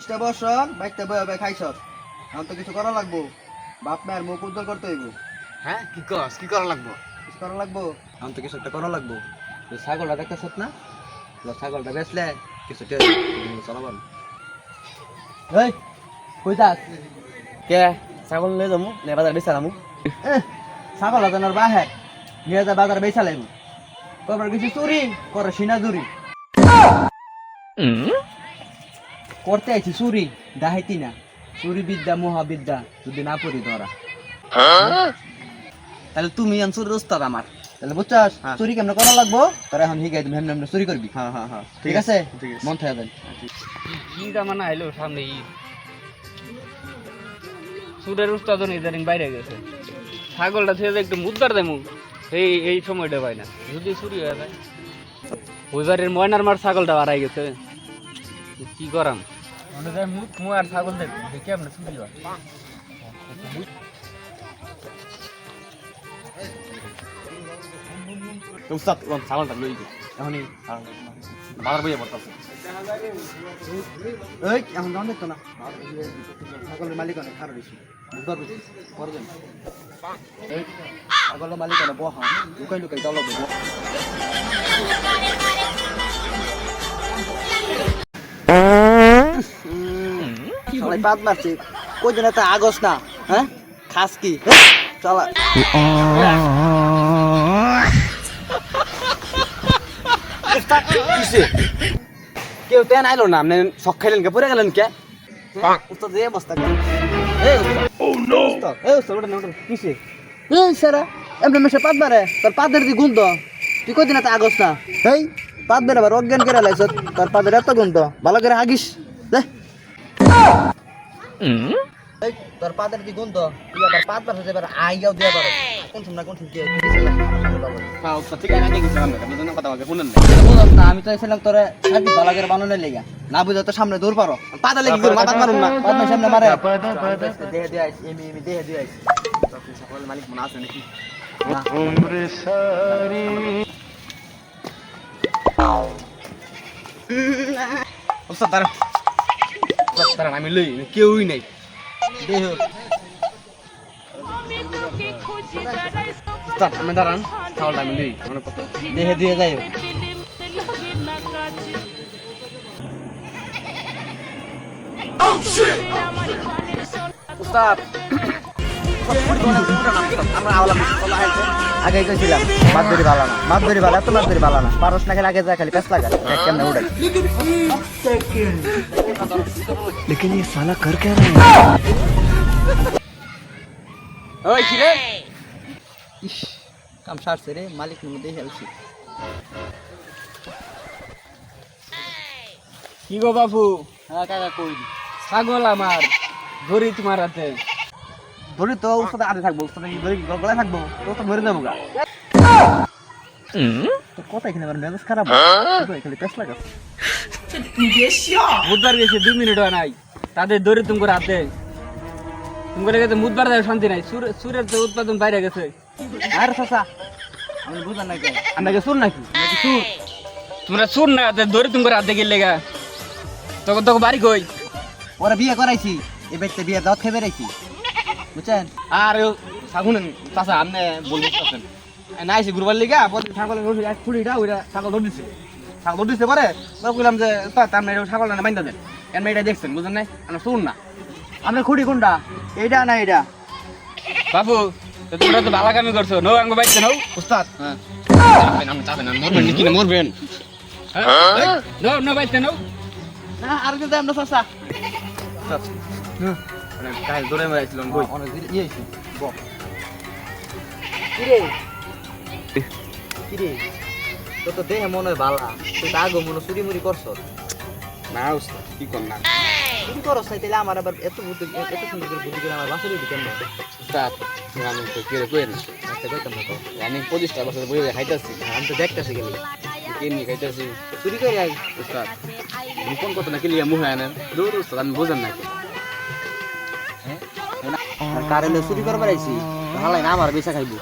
ইস্টা বসন বাইকটা বয়ে বয়ে খাইছ। এখন তো কিছু করা লাগবো। বাপ মায়ের মুখ উজ্জ্বল করতে হইব। হ্যাঁ কি করস কি করা লাগবো? কিছু করা লাগবো? এখন তো কিছু একটা করা লাগবো। ছাগলটা দেখতেছ না? ছাগলটা বেচলে কিছু চলাবার এই কই যাস? কে? ছাগল নিয়ে যাব নে বাজার বেচা ছাগল হাজানোর বাহে নিয়ে যা বাজার বেচা লাগবো। করবার কিছু চুরি করে সিনা চুরি। করতে আইছি চুরি। দেখাইতি না। চুরি বিদ্যা মহাবিদ্যা যদি না পড়ি ধরা। তাহলে তুমি আনসুর ওস্তাদ আমার। তাহলে বুঝছাস? হ্যাঁ। চুরি কেমন করা লাগবো? তোরা এখন হিগাই তুমি হেমনে চুরি করবি। হ্যাঁ হ্যাঁ হ্যাঁ। ঠিক আছে? মন থাকে দেন ঈদ আমার না এলো সামনে ঈদ। সুরের উস্তাদন ইদানিং বাইরে গেছে। ছাগলটা থেকে একটু মুদ্দার দেমু। এই এই সময়টা পাই না। যদি চুরি হয়ে যায়। ওই বাড়ির ময়নার মার ছাগলটা হারাই গেছে। কি করাম? মুখ আর ছাগল দেখে চুরি হয় উস্তাদ ছাগলটা লই এখনই বাজার বইয়ে পড়তাছে। এই এখন যাও দেখতো না ছাগলের মালিক অনেক খারাপ হয়েছে বুঝতে পারছি করবেন ছাগলের মালিক অনেক বহা। লুকাই লুকাই চলো সবাই পাত মারছে কই দিন একটা আগস না হ্যাঁ খাস কি চলা কিসে কেউ তেন আইলো না আপনি শখ খাইলেন কে পড়ে গেলেন কে উস্তাদ এই অবস্থা? এই উস্তাদ। উস্তাদ, এই উস্তাদ, ওঠেন, ওঠেন। কিসে? এই সারা, এমনি মেশে পাত মারে, তোর পাতের দি গুণ তো। তুই কদিন এত আগস না এই পাত বের অজ্ঞান করে লাইছ তোর পাতের এত গুণ তো ভালো করে এই তোর পাতের দি গুণ তো তুই আবার পাত আইগাও দিয়ে পারো কোন সময় কোন ঠিক হ্যাঁ উস্তাদ ঠিক আছে আমি না না না তো এসেছিলাম তোরে করে বানানোর লেগা না বুঝে তো সামনে দূর পারো পাতা লেগে মাথা মারুন না পাত সামনে মারে দেহে দিয়ে এমি এমি দেহে দিয়ে আইস সকল মালিক মনে আছে নাকি না উস্তাদ তারা আমি লই কেউই নাই। আমি দাঁড়ান ছাগলটা আমি লই মনে কত দেহে দিয়ে যাই উস্তাদ আমরা আওলাম আগে মাছ ধরি ভালো না। মাছ ধরি ভালো এত মাছ ধরি ভালো না। পারস না খেলে আগে যা খালি পেস লাগা দেখ কেমনে উড়াই ওই কি রে ইস কাম সারছে রে মালিক মধ্যে হেলছি কি গো বাবু হ্যাঁ কাকা কই? ছাগল আমার ধরি তোমার হাতে ধরি তো উস্তাদ আরে থাকব উস্তাদ ধরি গলায় থাকব তো মরে যাব গা। তোর কথা এখানে আমার মেজাজ খারাপ। হয়। খালি পেস লাগা বুধবার গেছে দুই মিনিট হয় নাই। তাদের তুমি হাতে তুমি গেছে বুধবার শান্তি নাই। সুরের তো উৎপাদন বাইরে গেছে। আর চাচা আমি বুঝার না কেন আপনাকে সুর নাকি? সুর? তোমরা সুর না হাতে ধরে তুমি হাতে গেলে গা। তখন তোকে বাড়ি কই? ওরা বিয়ে করাইছি। এবার বিয়ে দাওয়াত খেয়ে বেড়াইছি। বুঝছেন? আর ছাগুনেন চাচা আপনি বলতেছেন নাইছি গুরুবার লিগা ছাগলের এক ছুরিটা ওইটা ছাগল ধর দিছে ছাগল ধর দিছে পরে কইলাম যে তার মেয়ে ছাগল না বাইন্দা দেন। এর মেয়েটা দেখছেন বুঝলেন নাই? আমরা শুন না। আমরা খুঁড়ি কোনটা? এইটা না এইটা? বাবু তোমরা তো ভালো কামি করছ। নো আঙ্গ বাইতে নাও উস্তাদ। হ্যাঁ। মরবেন নাকি না মরবেন? নো নো বাইতে নাও না আর কিন্তু আমরা চাচা। মানে গায়ে দৌড়ে মারাইছিলাম কই অনেক ইয়ে কিরে? কিরে? তো তো দেহে মনে হয় বালা। তুই তো আগে মনে চুরি মুড়ি করছ। না উস্তাদ কি কর না। চুরি করছ তাই তাহলে আমার আবার এত বুদ্ধি এত সুন্দর করে বুদ্ধি করে আমার বাঁচলে দিতে কেন উস্তাদ আমি তো কি রে কইেন আচ্ছা কইতাম না তো। আমি পঁচিশটা বছর বইয়ে খাইতেছি। আমি তো দেখতেছি গেলি কে নিয়ে খাইতেছি? চুরি করে আই উস্তাদ কোন কথা না কিলিয়া মুহে আনেন? দূর উস্তাদ আমি বুঝেন নাকি আর কারেন্টে চুরি করবার আইছি হালাই না আমার বেচা খাইবো।